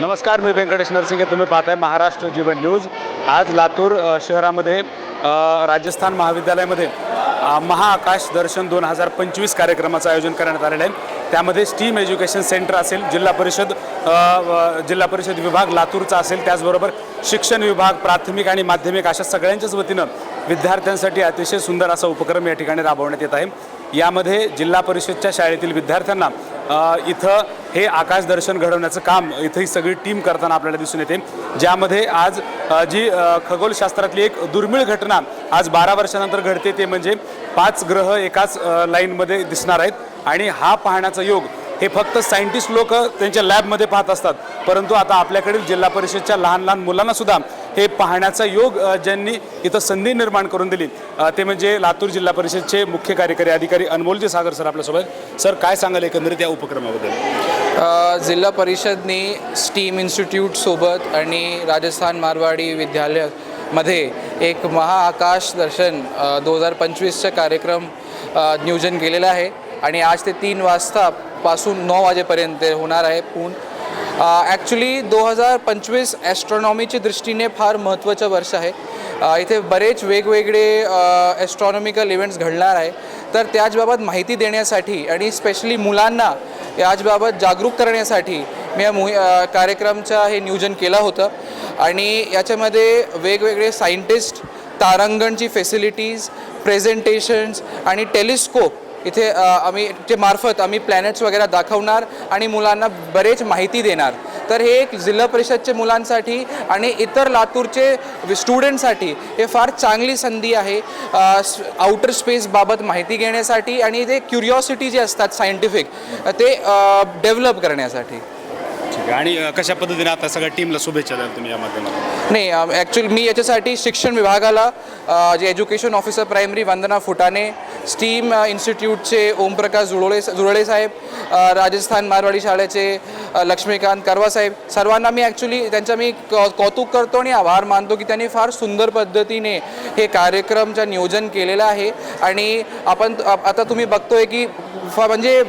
नमस्कार मी व्यंकटेश नरसिंगे तुम्ही पाहताय महाराष्ट्र जीवन न्यूज. आज लातूर शहरामध्ये राजस्थान महाविद्यालयामध्ये महाआकाश दर्शन दोन हजार पंचवीस कार्यक्रमाचं आयोजन करण्यात आलेलं आहे. त्यामध्ये स्टीम एज्युकेशन सेंटर असेल जिल्हा परिषद जिल्हा परिषद विभाग लातूरचा असेल त्याचबरोबर शिक्षण विभाग प्राथमिक आणि माध्यमिक अशा सगळ्यांच्याच वतीनं विद्यार्थ्यांसाठी अतिशय सुंदर असा उपक्रम या ठिकाणी राबवण्यात येत आहे. यामध्ये जिल्हा परिषदच्या शाळेतील विद्यार्थ्यांना इथं हे आकाश दर्शन घडवण्याचं काम इथं ही सगळी टीम करताना आपल्याला दिसून येते. ज्यामध्ये आज जी खगोलशास्त्रातली एक दुर्मिळ घटना आज बारा वर्षानंतर घडते ते म्हणजे पाच ग्रह एकाच लाईनमध्ये दिसणार आहेत आणि हा पाहण्याचा योग हे फक्त सायंटिस्ट लोक त्यांच्या लॅबमध्ये पाहत असतात. परंतु आता आपल्याकडील जिल्हा परिषदच्या लहान लहान मुलांना सुद्धा हे पाहण्याचा योग ज्यांनी इथं संधी निर्माण करून दिली ते म्हणजे लातूर जिल्हा परिषदचे मुख्य कार्यकारी अधिकारी अनमोलजी सागर सर आपल्यासोबत. सर काय सांगाल एकंदरीत या उपक्रमाबद्दल? जिल्हा परिषदने स्टीम इन्स्टिट्यूटसोबत आणि राजस्थान मारवाडी विद्यालयामध्ये एक महाआकाश दर्शन दोन हजार पंचवीसचा कार्यक्रम नियोजन केलेला आहे. आणि आज ते तीन वाजतापासून नऊ वाजेपर्यंत होणार आहे. पूर्ण ॲक्च्युली दोन हजार पंचवीस ॲस्ट्रॉनॉमीच्या दृष्टीने फार महत्त्वाचं वर्ष आहे. इथे बरेच वेगवेगळे ॲस्ट्रॉनॉमिकल इव्हेंट्स घडणार आहे. तर त्याचबाबत माहिती देण्यासाठी आणि स्पेशली मुलांना याचबाबत जागरूक करण्यासाठी मी या मोहि कार्यक्रमचं हे नियोजन केलं होतं. आणि याच्यामध्ये वेगवेगळे सायंटिस्ट तारांगणची फेसिलिटीज प्रेझेंटेशन्स आणि टेलिस्कोप इथे आम्ही ते मार्फत आम्ही प्लॅनेट्स वगैरे दाखवणार आणि मुलांना बरेच माहिती देणार. तर हे एक जिल्हा परिषदचे मुलांसाठी आणि इतर लातूरचे स्टुडंटसाठी हे फार चांगली संधी आहे आउटर स्पेसबाबत माहिती घेण्यासाठी आणि ते क्युरिओसिटी जे असतात सायंटिफिक ते डेव्हलप करण्यासाठी. ठीक आहे. आणि कशा पद्धतीने आता सगळ्या टीमला शुभेच्छा द्याल तुम्ही या माध्यमातून? नाही ॲक्च्युली मी याच्यासाठी शिक्षण विभागाला जे education officer primary Vandana Futane steam इन्स्टिट्यूटचे Omprakash जुळोळे जुळळे साहेब राजस्थान मारवाडी शाळेचे लक्ष्मीकांत करवा साहेब सर्वांना मी ॲक्च्युली त्यांचा मी कौतुक करतो आणि आभार मानतो की त्यांनी फार सुंदर पद्धतीने हे कार्यक्रमचं नियोजन केलेलं आहे. आणि आपण आता तुम्ही बघतोय की फ- म्हणजे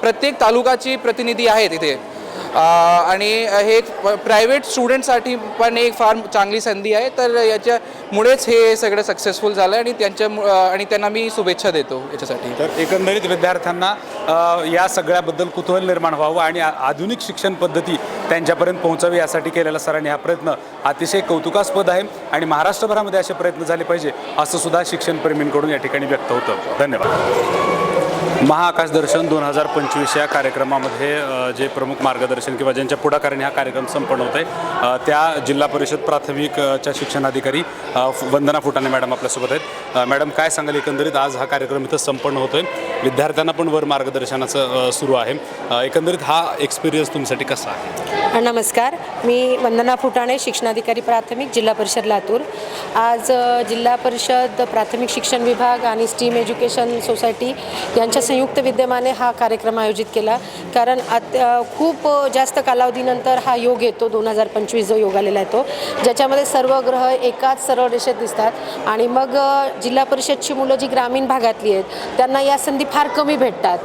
प्रत्येक तालुकाची प्रतिनिधी आहेत इथे. आणि हे प्रायव्हेट स्टुडंटसाठी पण एक फार चांगली संधी आहे. तर याच्यामुळेच हे सगळं सक्सेसफुल झालं आणि त्यांच्या आणि त्यांना मी शुभेच्छा देतो याच्यासाठी. तर एकंदरीत विद्यार्थ्यांना या सगळ्याबद्दल कुतूहल निर्माण व्हावं आणि आधुनिक शिक्षण पद्धती त्यांच्यापर्यंत पोहोचावी यासाठी केलेला सरांनी हा प्रयत्न अतिशय कौतुकास्पद आहे आणि महाराष्ट्रभरामध्ये असे प्रयत्न झाले पाहिजे असं सुद्धा शिक्षणप्रेमींकडून या ठिकाणी व्यक्त होतं. धन्यवाद. महाआकाश दर्शन दोन हजार पंचवीस या कार्यक्रमामध्ये जे प्रमुख मार्गदर्शन किंवा ज्यांच्या पुढाकाराने हा कार्यक्रम संपन्न होत आहे त्या जिल्हा परिषद प्राथमिकच्या शिक्षणाधिकारी वंदना फुटाणे मॅडम आपल्यासोबत आहेत. मॅडम काय सांगाल एकंदरीत? आज हा कार्यक्रम इथं संपन्न होतोय. विद्यार्थ्यांना पण वर मार्गदर्शनाचं सुरू आहे. एकंदरीत हा एक्सपिरियन्स तुमच्यासाठी कसा आहे? नमस्कार. मी वंदना फुटाणे शिक्षणाधिकारी प्राथमिक जिल्हा परिषद लातूर. आज जिल्हा परिषद प्राथमिक शिक्षण विभाग आणि स्टीम एज्युकेशन सोसायटी यांच्या संयुक्त विद्यमाने हा कार्यक्रम आयोजित केला. कारण आत खूप जास्त कालावधीनंतर हा योग येतो दोन हजार पंचवीस जो योग आलेला आहे तो. ज्याच्यामध्ये सर्व ग्रह एकाच सरळ रेषेत दिसतात. आणि मग जिल्हा परिषदची मुलं जी ग्रामीण भागातली आहेत त्यांना या संधी फार कमी भेटतात.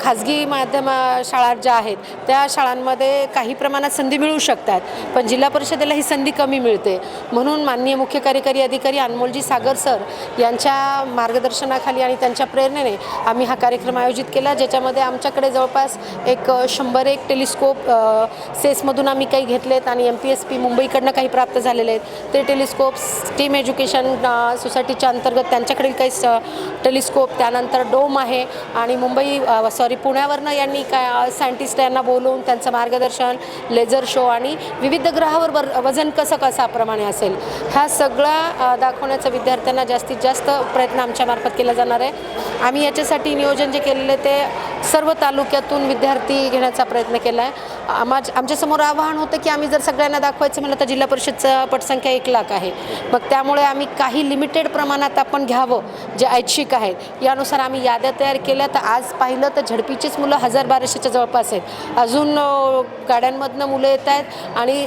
खाजगी माध्यम शाळा ज्या आहेत त्या शाळांमध्ये काही प्रमाणात संधी मिळू शकतात पण जिल्हा परिषदेला ही संधी कमी मिळते. म्हणून माननीय मुख्य कार्यकारी अधिकारी अनमोलजी सागर सर यांच्या मार्गदर्शनाखाली आणि त्यांच्या प्रेरणेने आम्ही हा कार्यक्रम आयोजित केला ज्याच्यामध्ये आमच्याकडे जवळपास एक शंभर एक टेलिस्कोप सेसमधून आम्ही काही घेतलेत आणि एम पी एस पी मुंबईकडनं काही प्राप्त झालेले आहेत. ते टेलिस्कोप स्टीम एज्युकेशन सोसायटीच्या अंतर्गत त्यांच्याकडील काही स टेलिस्कोप त्यानंतर डोम आहे आणि मुंबई सॉरी पुण्यावरनं यांनी काय सायंटिस्ट यांना बोलवून त्यांचं मार्गदर्शन लेझर शो आणि विविध ग्रहावर वर वजन कसं कसाप्रमाणे असेल ह्या सगळा दाखवण्याचा विद्यार्थ्यांना जास्तीत जास्त प्रयत्न आमच्यामार्फत केला जाणार आहे. आम्ही याच्यासाठी नियोजन जे केलेलं ते सर्व तालुक्यातून विद्यार्थी घेण्याचा प्रयत्न केला आहे आमाज आमच्यासमोर आव्हान होतं की आम्ही जर सगळ्यांना दाखवायचं म्हणलं तर जिल्हा परिषदचं पटसंख्या एक लाख आहे. मग त्यामुळे आम्ही काही लिमिटेड प्रमाणात आपण घ्यावं जे ऐच्छिक आहेत. यानुसार आम्ही याद्या तयार केल्या तर आज पाहिलं तर झडपीचीच मुलं हजार बाराशेच्या जवळपास आहेत. अजून गाड्यांमधनं मुलं येत आहेत आणि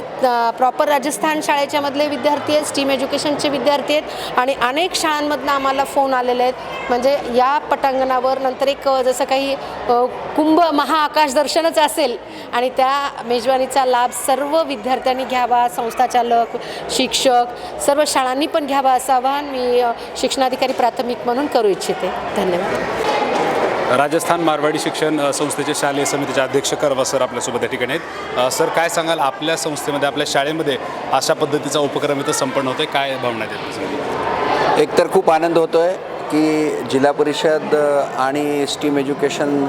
प्रॉपर राजस्थान शाळेच्या मधले विद्यार्थी आहेत स्टीम एज्युकेशनचे विद्यार्थी आहेत आणि अनेक शाळांमधनं आम्हाला फोन आलेले आहेत. म्हणजे या पटांगणावर नंतर एक जसं काही कुंभ महाआकाश दर्शनच असेल. आणि त्या मेजवानीचा लाभ सर्व विद्यार्थ्यांनी घ्यावा संस्थाचालक शिक्षक सर्व शाळांनी पण घ्यावा असं आवाहन मी शिक्षणाधिकारी प्राथमिक म्हणून करू इच्छिते. धन्यवाद. राजस्थान मारवाडी शिक्षण संस्थेचे शालेय समितीचे अध्यक्ष करवा सर आपल्यासोबत या ठिकाणी आहेत. सर काय सांगाल आपल्या संस्थेमध्ये आपल्या शाळेमध्ये अशा पद्धतीचा उपक्रम इथं संपन्न होतोय? काय भावना आहेत? एकतर खूप आनंद होतो आहे की जिल्हा परिषद आणि स्टीम एज्युकेशन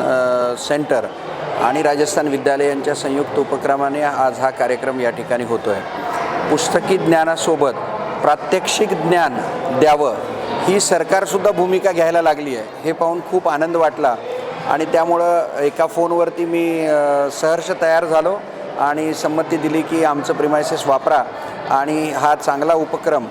सेंटर आणि राजस्थान विद्यालय यांच्या संयुक्त उपक्रमाने आज हा कार्यक्रम या ठिकाणी होतो आहे पुस्तकी ज्ञानासोबत प्रात्यक्षिक ज्ञान द्यावं ही सरकारसुद्धा भूमिका घ्यायला लागली आहे हे पाहून खूप आनंद वाटला. आणि त्यामुळं एका फोनवरती मी सहर्ष तयार झालो आणि संमती दिली की आमचं प्रिमायसेस वापरा आणि हा चांगला उपक्रम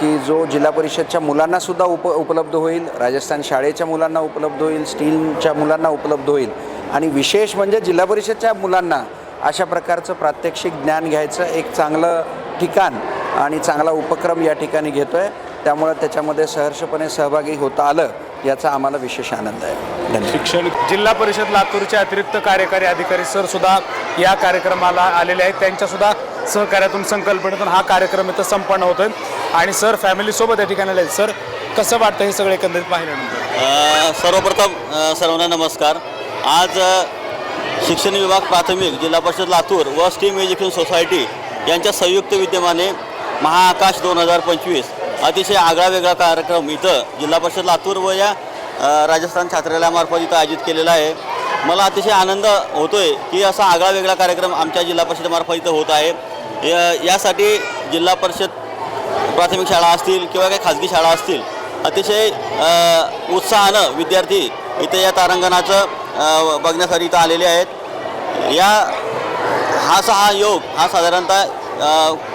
की जो जिल्हा परिषदच्या मुलांनासुद्धा उप उपलब्ध होईल राजस्थान शाळेच्या मुलांना उपलब्ध होईल स्टीलच्या मुलांना उपलब्ध होईल आणि विशेष म्हणजे जिल्हा परिषदच्या मुलांना अशा प्रकारचं प्रात्यक्षिक ज्ञान घ्यायचं एक चांगलं ठिकाण आणि चांगला उपक्रम या ठिकाणी घेतो आहे त्यामुळं त्याच्यामध्ये सहर्षपणे सहभागी होता आलं याचा आम्हाला विशेष आनंद आहे. शिक्षण जिल्हा परिषद लातूरचे अतिरिक्त कार्यकारी अधिकारी सर सुद्धा या कार्यक्रमाला आलेले आहेत. त्यांच्यासुद्धा सहकार्यातून संकल्पनेतून हा कार्यक्रम इथं संपन्न होतोय. आणि सर फॅमिलीसोबत या ठिकाणी आले सर कसं वाटतं हे सगळे एकंदरीत पाहिल्यानंतर? सर्वप्रथम सर्वांना नमस्कार. आज शिक्षण विभाग प्राथमिक जिल्हा परिषद लातूर व स्टीम एज्युकेशन सोसायटी यांच्या संयुक्त विद्यमाने महाआकाश दोन हजार पंचवीस अतिशय आगळा वेगळा कार्यक्रम इथं जिल्हा परिषद लातूर व या राजस्थान छात्रालयामार्फत इथं आयोजित केलेला आहे. मला अतिशय आनंद होतो आहे की असा आगळा वेगळा कार्यक्रम आमच्या जिल्हा परिषदेमार्फत इथं होत आहे. या- यासाठी जिल्हा परिषद प्राथमिक शाळा असतील किंवा काही खाजगी शाळा असतील अतिशय उत्साहानं विद्यार्थी इथे या तारांगणाचं बघण्यासाठी इथं आलेले आहेत. या हा असा हा योग हा साधारणतः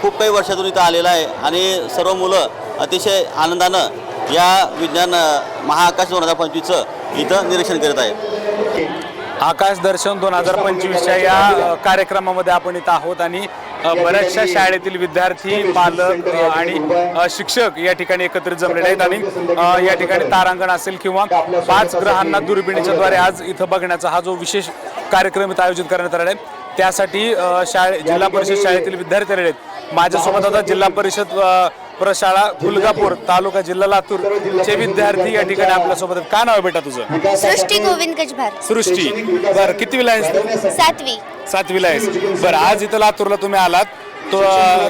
खूप काही वर्षातून इथं आलेला आहे आणि सर्व मुलं अतिशय आनंदानं या विज्ञान महाआकाश दोन हजार पंचवीसचं इथं निरीक्षण करत आहेत. आकाश दर्शन दोन हजार पंचवीसच्या या कार्यक्रमामध्ये आपण इथं आहोत आणि बऱ्याचशा शाळेतील विद्यार्थी पालक आणि शिक्षक या ठिकाणी एकत्रित जमलेले आहेत. आणि या ठिकाणी तारांगण असेल किंवा पाच ग्रहांना दुर्बिणीच्या द्वारे आज इथं बघण्याचा हा जो विशेष कार्यक्रम इथं आयोजित करण्यात आलेला आहे त्यासाठी शाळे जिल्हा परिषद शाळेतील विद्यार्थी आलेले आहेत. माझ्यासोबत आता जिल्हा परिषद प्रशाळा कुलगापूर तालुका जिल्हा लातूर चे विद्यार्थी या ठिकाणी आपल्यासोबत आहेत. काय नाव आहे बेटा तुझं? सृष्टी गोविंद कचभार सृष्टी. बरं किती तू? सातवी. सातवीला आहेस. बरं आज इथं लातूरला तुम्ही आलात. तो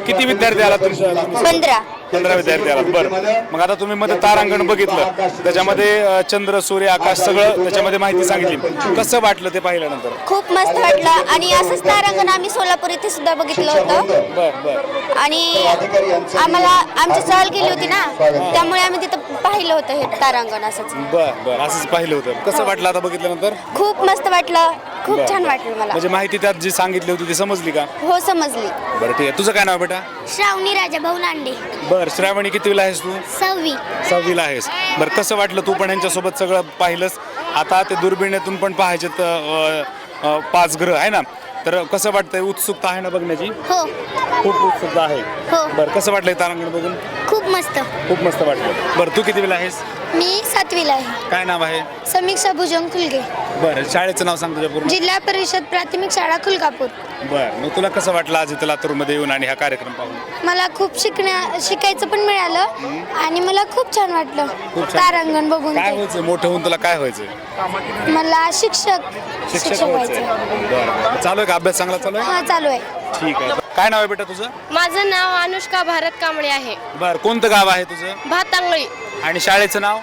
किती विद्यार्थी आलात तुमच्या पंधरा. पंधरा विद्यार्थी आलात. बरं. मग आता तुम्ही मध्ये तारांगण बघितलं. त्याच्यामध्ये चंद्र सूर्य आकाश सगळं त्याच्यामध्ये माहिती सांगितली. कसं वाटलं ते पाहिल्यानंतर? खूप मस्त वाटलं. आणि असंच तारांगण आम्ही सोलापूर इथे सुद्धा बघितलं होतं. बर बर. आणि आम्हाला आमची सहल केली होती ना त्यामुळे आम्ही तिथं पाहिलं होतं हे तारांगण असंच. बर बर. असंच पाहिलं होतं. कसं वाटलं आता बघितल्यानंतर? खूप मस्त वाटलं. खूप. छान वाटलं मला. म्हणजे माहिती त्यात जी सांगितली होती ती समजली का? हो समजली. बरं ठीक आहे. तुझं काय नाव बेटा? श्रावणी राजा भाऊ लांडे बर श्रावणी कितवीला आहेस तू? सहावी. सहावीला आहेस. बरं कसं वाटलं तू पण यांच्यासोबत सगळं पाहिलंस? आता ते दुर्बिणीतून पण पाहायचे पाच ग्रह आहे ना? तर कसं वाटतंय? उत्सुकता आहे ना बघण्याची? हो. खूप उत्सुकता आहे. हो. बरं कसं वाटलंय तारांगण बघून? खूप मस्त. खूप मस्त वाटलं. बरं तू कितवीला आहेस? मी सातवीला आहे. काय नाव आहे? समीक्षा भुजंग खुलगे. बरं शाळेचं नाव सांग तुझ्या पूर्ण? जिल्हा परिषद प्राथमिक शाळा खुलकापूर बरं मग तुला कसं वाटलं आज इथं लातूरमध्ये येऊन आणि हा कार्यक्रम पाहून? मला खूप शिकण्या शिकायचं पण मिळालं आणि मला खूप छान वाटलं. खूप छान. तारांगण बघून काय ते. व्हायचं? मोठं होऊन तुला काय व्हायचं? मला शिक्षक शिक्षक व्हायचं. व्हायचं. बरं बरं. चालू आहे का? अभ्यास चांगला चालू आहे? हा चालू आहे. ठीक आहे. काय नाव आहे बेटा तुझं? माझं नाव अनुष्का भारत कांबळे आहे. बरं कोणतं गाव आहे तुझं? भातांगळी. आणि शाळेचं नाव?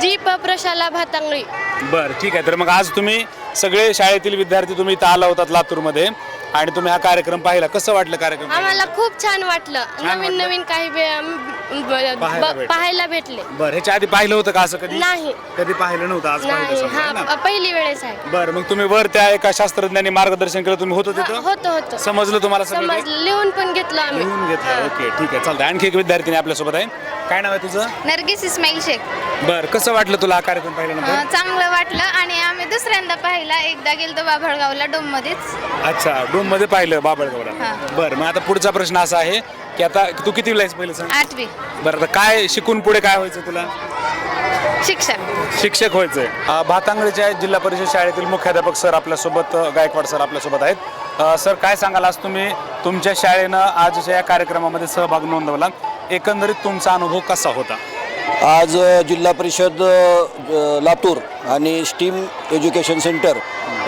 जी प प्रशाला भातांगळी. बरं ठीक आहे. तर मग आज तुम्ही सगळे शाळेतील विद्यार्थी तुम्ही इथं आला होतात लातूरमध्ये आणि तुम्ही हा कार्यक्रम पाहिला. कसं वाटलं कार्यक्रम आम्हाला खूप छान वाटलं. नवीन वाटलं? नवीन काही बे- म- ब- पाहायला ब- भेटलं. पाहायला भेटले. बरं ह्याच्या आधी पाहिलं होतं का असं कधी? नाही. कधी पाहिलं नव्हतं आज पाहिलं नाही समजा, है ना? हा पहिली वेळेस आहे बरं मग तुम्ही वर त्या एका शास्त्रज्ञांनी मार्गदर्शन केलं तुम्ही होतो तिथं होतं होतं. समजलं तुम्हाला सगळं? समजलं लिहून पण घेतलं आम्ही. लिहून घेतलं. ओके ठीक आहे. चालतंय. आणखी एक विद्यार्थिनी आपल्यासोबत आहे. काय नाव आहे तुझं? नरगिस इस्माईल शेख. बरं कसं वाटलं तुला हा कार्यक्रम पाहिल्यानंतर? अं, चांगलं वाटलं आणि आम्ही दुसऱ्यांदा पाहिला. एकदा गेलतो बाभळगावला डोम मध्येच अच्छा डोममध्ये पाहिलं बाबळगावला हां. बरं मग आता पुढचा प्रश्न असा आहे की आता तू किती आहेस पहिलं सांग? आठवी. बरं आता काय शिकून पुढे काय व्हायचं तुला? शिक्षक. शिक्षक व्हायचंय. अ, भातांगडीच्या जिल्हा परिषद शाळेतील मुख्याध्यापक सर आपल्यासोबत अ, गायकवाड सर आपल्यासोबत आहेत. अ, सर काय सांगाल आज तुम्ही? तुमच्या शाळेनं आजच्या या कार्यक्रमामध्ये सहभाग नोंदवला. एकंदरीत तुमचा अनुभव कसा होता? आज जिल्हा परिषद लातूर आणि स्टीम एज्युकेशन सेंटर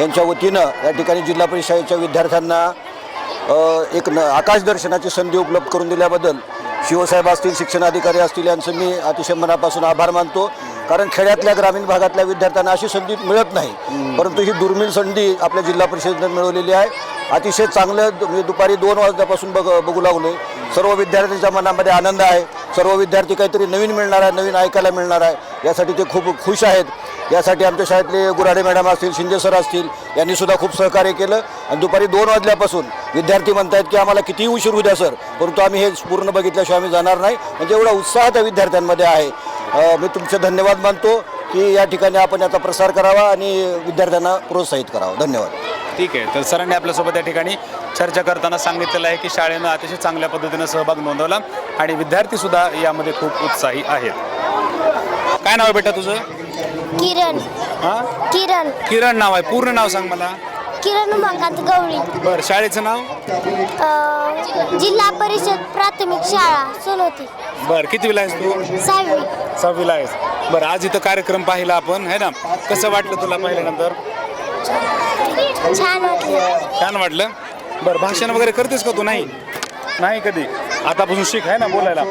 यांच्या वतीनं या ठिकाणी जिल्हा परिषदेच्या विद्यार्थ्यांना एक न आकाशदर्शनाची संधी उपलब्ध करून दिल्याबद्दल शिवसाहेब असतील शिक्षण अधिकारी असतील यांचं मी अतिशय मनापासून आभार मानतो. कारण खेड्यातल्या ग्रामीण भागातल्या विद्यार्थ्यांना अशी संधी मिळत नाही. परंतु ही दुर्मिळ संधी आपल्या जिल्हा परिषदेनं मिळवलेली आहे. अतिशय चांगलं मी दुपारी दोन वाजल्यापासून बघ बघू लागलो सर्व विद्यार्थ्यांच्या मनामध्ये आनंद आहे. सर्व विद्यार्थी काहीतरी नवीन मिळणार आहे नवीन ऐकायला मिळणार आहे. यासाठी ते खूप खुश आहेत. यासाठी आमच्या शाळेतले गुराडे मॅडम असतील शिंदे सर असतील यांनी सुद्धा खूप सहकार्य केलं. आणि दुपारी दोन वाजल्यापासून विद्यार्थी म्हणतायत की आम्हाला कितीही उशीर होऊ द्या सर. परंतु आम्ही हे पूर्ण बघितल्याशिवाय आम्ही जाणार नाही. म्हणजे एवढा उत्साह त्या विद्यार्थ्यांमध्ये आहे. मी तुमचे धन्यवाद मानतो की या ठिकाणी आपण याचा प्रसार करावा आणि विद्यार्थ्यांना प्रोत्साहित करावं. धन्यवाद. ठीक आहे. तर सरांनी आपल्यासोबत या ठिकाणी चर्चा करताना सांगितलेलं आहे की शाळेनं अतिशय चांगल्या पद्धतीनं सहभाग नोंदवला आणि विद्यार्थीसुद्धा यामध्ये खूप उत्साही आहेत. काय नाव आहे बेटा तुझं? किरण. हां? किरण. किरण नाव आहे. पूर्ण नाव सांग मला. किरण उमाकांत गवळी. बरं शाळेचं नाव? जिल्हा परिषद प्राथमिक शाळा सोनोती. बरं किती वेळा आहेस तू? सहावी. सहावीला आहेस. बरं आज इथं कार्यक्रम पाहिला आपण है ना? कसं वाटलं तुला पाहिल्यानंतर? छान वाटलं. छान वाटलं? बरं भाषण वगैरे करतेस का तू? नाही. नाही कधी. आतापासून शिक आहे ना बोलायला.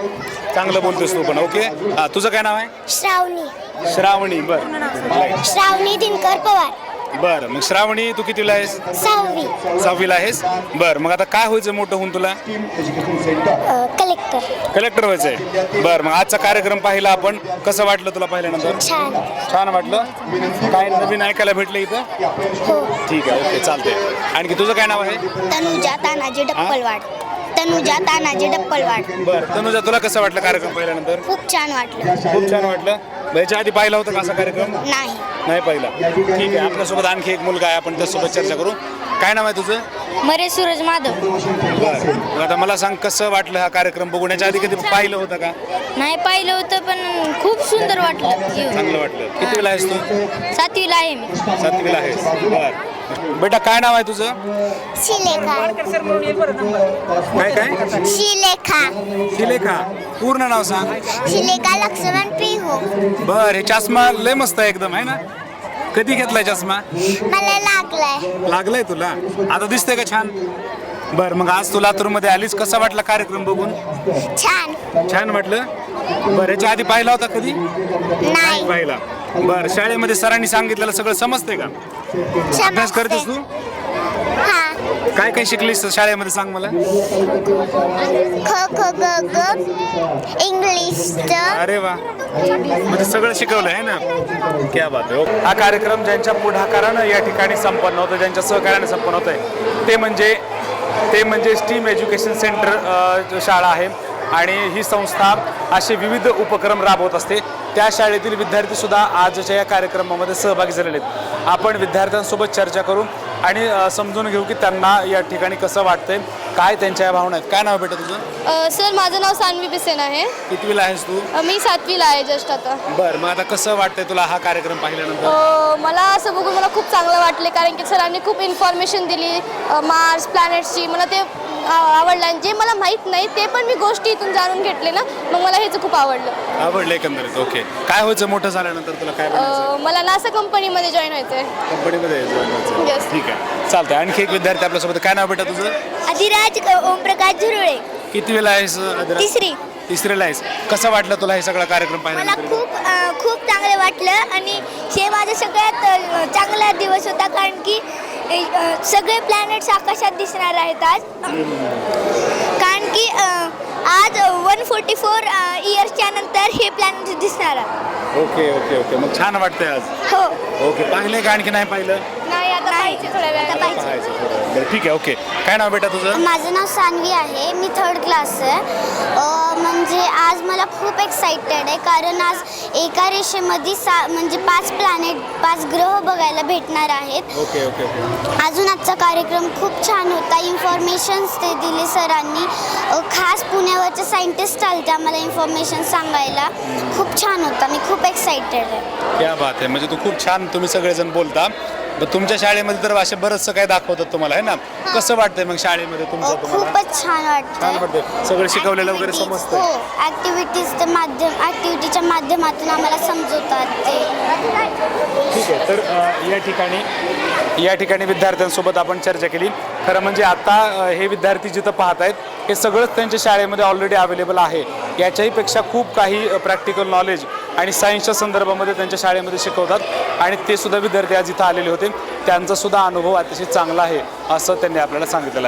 चांगलं बोलतेस तू पण ओके? हां तुझं काय नाव आहे? श्रावणी. श्रावणी बरं. श्रावणी दिनकर पवार. बरं मग श्रावणी तू कितीला आहेस? सहावी. सहावीला आहेस? बरं मग आता काय व्हायचं मोठं होऊन तुला? कलेक्टर. कलेक्टर व्हायचंय. बरं मग आजचा कार्यक्रम पाहिला आपण. कसं वाटलं तुला पाहिल्यानंतर? छान. छान वाटलं? काय नवीन ऐकायला भेटलं इथं? हो. ठीक आहे ओके चालतंय. आणखी तुझं काय नाव आहे? तनुजा तानाजी डप्पलवाड. तनुजा तानाजी डप्पलवाड. बरं तनुजा तुला कसं वाटलं कार्यक्रम पाहिल्यानंतर? खूप छान वाटलं. खूप छान वाटलं. मग याच्या आधी पाहिला होता का असा कार्यक्रम? नाही. नाही पाहिला. ठीक आहे आपल्यासोबत आणखी एक मुलगा आहे आपण त्यासोबत चर्चा करू. काय नाव आहे तुझं? मरे सूरज माधव. बरं. मग आता मला सांग कसं वाटलं हा कार्यक्रम? बघून याच्या आधी कधी पाहिलं होतं का? नाही पाहिलं होतं पण खूप सुंदर वाटलं. चांगलं वाटलं. किती वेळा आहेस तू? सातवीला आहे मी. सातवीला आहेस. बरं. बेटा काय नाव आहे तुझं? शिलेखा काय काय? शिलेखा शिलेखा पूर्ण नाव सांग. शिलेखा लक्ष्मण पिहू. बर हे चष्मा लय मस्त आहे एकदम आहे ना? कधी घेतलाय चष्मा? मला लागलाय. लागलाय तुला? आता दिसतंय का छान? बर मग आज तू लातूरमध्ये आलीस. कसा वाटला कार्यक्रम बघून? छान. छान वाटलं? बरं याच्या आधी पाहिला होता कधी? नाही. पाहिला. बर शाळेमध्ये सरांनी सांगितलेलं सगळं समजतंय का? अभ्यास करतेस तू? हा. काय काय शिकलीस शाळेमध्ये सांग मला? ख ख ग ग इंग्लिशचं अरे वा. म्हणजे सगळं शिकवलं आहे ना? क्या बात आहे. हा कार्यक्रम ज्यांच्या पुढाकारानं या ठिकाणी संपन्न होतं ज्यांच्या सहकार्याने संपन्न होत आहे ते म्हणजे ते म्हणजे स्टीम एज्युकेशन सेंटर अ, जो शाळा आहे. आणि ही संस्था असे विविध उपक्रम राबवत असते. त्या शाळेतील विद्यार्थीसुद्धा आजच्या या कार्यक्रमामध्ये सहभागी झालेले आहेत. आपण विद्यार्थ्यांसोबत चर्चा करू. आणि समजून घेऊ की त्यांना या ठिकाणी कसं वाटतंय काय त्यांच्या भावना आहेत. काय नाव बेटा तुझं? सर माझं नाव सान्वी बिसेन आहे. कितवीला आहेस तू? अ, मी सातवीला आहे जस्ट आता. बरं मग आता कसं वाटतंय तुला हा कार्यक्रम पाहिल्यानंतर? अ, मला असं बघून मला खूप चांगलं वाटले कारण की सरांनी खूप इन्फॉर्मेशन दिली अ, मार्स प्लॅनेट्सची मला ते आवडलं. आणि जे मला माहीत नाही ते पण मी गोष्टी इथून जाणून घेतले ना मग मला हेच खूप आवडलं. आवडलं एकंदरीत. ओके. काय व्हायचं मोठं झाल्यानंतर तुला काय बनायचं अ, मला नासा कंपनीमध्ये जॉईन व्हायचं आहे कंपनीमध्ये join व्हायचं. Yes. ठीक आहे. चालतंय. आणखी एक विद्यार्थी आपल्यासोबत. काय नाव बेटा तुझं? अधिराज ओमप्रकाश झुरळे. किती वेळा आहेस आदिरा? तिसरी. तिसरीला आहेस. कसं वाटलं तुला हे सगळा कार्यक्रम मला पाहिल्यानंतर खूप अ, खूप चांगलं वाटलं. आणि हे माझा सगळ्यात अ, चांगला दिवस होता. कारण की सगळे प्लॅनेट्स आकाशात दिसणार आहेत आज. कारण की आज वन फोर्टी फोर इयर्सच्या नंतर हे प्लॅनेट दिसणार आहे. Okay okay okay. मग छान वाटतंय आज. हो. ओके पाहिले का आणखी नाही पाहिलं? नाही आता पाहिजे थोड्या आता पाहिजे पाहायचं थोडं. बरं ठीक आहे ओके. काय नाव बेटा तुझं? माझं नाव सान्वी आहे. मी थर्ड क्लास आहे. अ, म्हणजे आज मला खूप एक्साइटेड आहे. कारण आज एका रेषेमध्ये सा म्हणजे पाच प्लॅनेट पाच ग्रह बघायला भेटणार आहेत. ओके ओके ओके अजून आजचा कार्यक्रम खूप छान होता. इन्फॉर्मेशन्स ते दिले सरांनी. अ, खास पुण्यावरचे सायंटिस्ट आलते आम्हाला इन्फॉर्मेशन सांगायला. खूप छान होता. मी खूप एक्साइटेड आहे. क्या बात आहे. म्हणजे तू खूप छान तुम्ही सगळेजण बोलता. मग तुमच्या शाळेमध्ये तर असे बरंचसं काय दाखवतात तुम्हाला आहे ना? कसं वाटतंय मग शाळेमध्ये तुमचं तुम्हाला? खूपच छान छान वाटतं वाटतंय. सगळं शिकवलेलं वगैरे हो समजतंय ॲक्टिव्हिटीजचं माध्यम ॲक्टिव्हिटीच्या माध्यमातून आम्हाला समजवतात ते. ठीक आहे तर अ, या ठिकाणी या ठिकाणी विद्यार्थ्यांसोबत आपण चर्चा केली. खरं म्हणजे आता अ, हे विद्यार्थी जिथं पाहत आहेत हे सगळंच त्यांच्या शाळेमध्ये ऑलरेडी अवेलेबल आहे. याच्याही पेक्षा खूप काही प्रॅक्टिकल नॉलेज आणि सायन्सच्या संदर्भामध्ये त्यांच्या शाळेमध्ये शिकवतात. आणि ते सुद्धा विद्यार्थी आज इथं आलेले होते. त्यांचा सुद्धा अनुभव अतिशय चांगला आहे असं त्यांनी आपल्याला सांगितलेलं आहे.